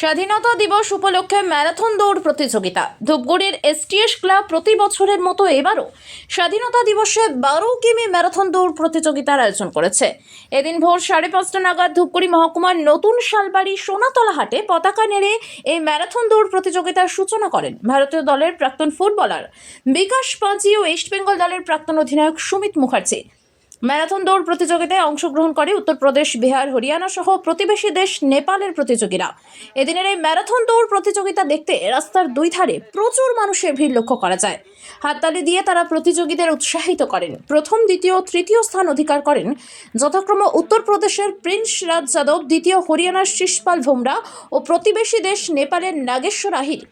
স্বাধীনতা দিবস উপলক্ষে ম্যারাথন দৌড় প্রতিযোগিতা। ধূপগুড়ির এসটিএস ক্লাব প্রতি বছরের মতো এবারও স্বাধীনতা দিবসে বারো কিমি ম্যারাথন দৌড় প্রতিযোগিতার আয়োজন করেছে। এদিন ভোর সাড়ে পাঁচটা নাগাদ ধূপগুড়ি মহকুমার নতুন শালবাড়ি সোনাতলা হাটে পতাকা নেড়ে এই ম্যারাথন দৌড় প্রতিযোগিতার সূচনা করেন ভারতীয় দলের প্রাক্তন ফুটবলার বিকাশ পাঁচি ও ইস্টবেঙ্গল দলের প্রাক্তন অধিনায়ক সুমিত মুখার্জি। ম্যারাথন দৌড় প্রতিযোগিতায় অংশগ্রহণ করে উত্তরপ্রদেশ, বিহার, হরিয়ানা সহ প্রতিবেশী দেশ নেপালের প্রতিযোগীরা। এদিনের এই ম্যারাথন দৌড় প্রতিযোগিতা দেখতে রাস্তার দুই ধারে প্রচুর মানুষের ভিড় লক্ষ্য করা যায়। হাততালি দিয়ে তারা প্রতিযোগীদের উৎসাহিত করেন। প্রথম, দ্বিতীয় তৃতীয় স্থান অধিকার করেন যথাক্রমে উত্তরপ্রদেশের প্রিন্স রাজ যাদব, দ্বিতীয় হরিয়ানার শিশপাল ভোমরা ও প্রতিবেশী দেশ নেপালের নাগেশ্বর আহির।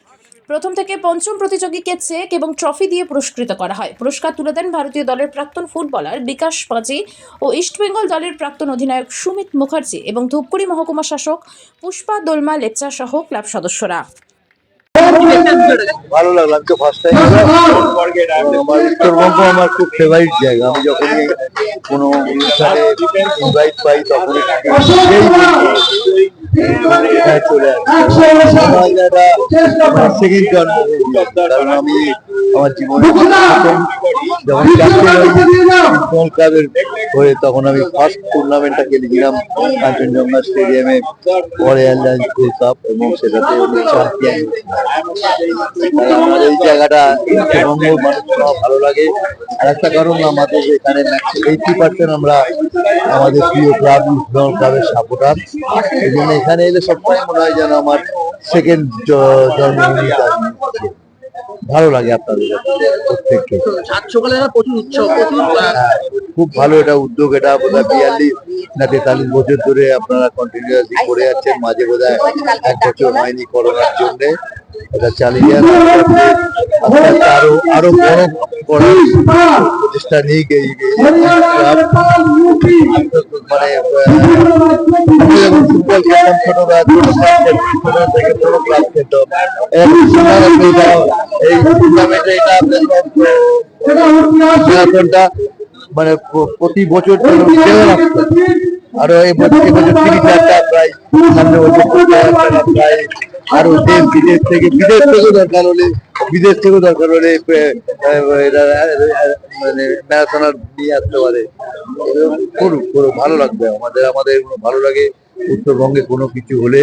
প্রথম থেকে পঞ্চম প্রতিযোগীকে চেক এবং ট্রফি দিয়ে পুরস্কৃত করা হয়। পুরস্কার তুলে দেন ভারতীয় দলের প্রাক্তন ফুটবলার বিকাশ পাঁচি ও ইস্টবেঙ্গল দলের প্রাক্তন অধিনায়ক সুমিত মুখার্জি এবং ধূপগুড়ি মহকুমা শাসক পুষ্পা দোলমা লেপচা সহ ক্লাব সদস্যরা। ভালো লাগল ফার্স্ট টাইম উত্তরবঙ্গ আমার খুব ফেভারিট জায়গা। আমি যখনই কোনো অনুষ্ঠানে ইনভাইট পাই তখন আমার জীবনে যখন ক্লাবের হয়ে তখন আমি ফার্স্ট টুর্নামেন্টটা খেলেছিলাম কাঞ্চনজঙ্ঘা স্টেডিয়ামে পরে অ্যালায়েন্স কাপ এবং সেটাতে চ্যাম্পিয়ন আমার এই জায়গাটা মানুষরা ভালো লাগে। আর একটা কারণ আমাদের এখানে এইটি পার্সেন্ট আমরা আমাদের প্রিয় ক্লাব ক্লাবের সাপোর্টার এই জন্য এখানে এলে সবসময় মনে হয় যেন আমার সেকেন্ড জন্মভূমি ভালো লাগে আপনাদের প্রত্যেককে। সাত সকালে প্রচুর উৎসব প্রচুর হ্যাঁ, খুব ভালো এটা উদ্যোগ এটা বোধহয় বিয়াল্লিশ না তেতাল্লিশ বছর ধরে আপনারা কন্টিনিউয়াসলি করে যাচ্ছেন মাঝে বোধহয় এক বছর হয়নি করোনার জন্য। এটা চালিয়ে আরও আরও বড় করার প্রচেষ্টা এই মানে ফুটবল খেলতাম ছোট ক্লাব খেলতাম। মানে প্রতি বছর আরও আরও দেশ বিদেশ থেকে, বিদেশ থেকেও দরকার হলে, বিদেশ থেকেও দরকার হলে মানে ম্যারাথনার নিয়ে আসতে পারে। করুক করুক, ভালো লাগবে আমাদের আমাদের ভালো লাগে। উত্তরবঙ্গে কোনো কিছু হলে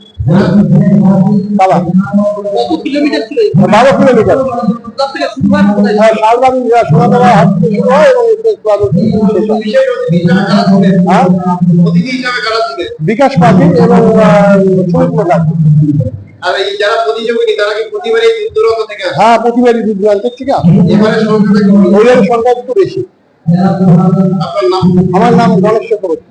বারো কিলোমিটার। হয় হ্যাঁ হয় বিকাশ পাখি এবং আর এই যারা প্রতিযোগী তারা কি প্রতিবারই দূর দূরান্ত থেকে আসে? হ্যাঁ প্রতিবারই দূর দূরান্তের থেকে আসে। এবারে সংখ্যাটা কি সংখ্যা একটু বেশি। আপনার নাম? আমার নাম গণেশ চক্রবর্তী।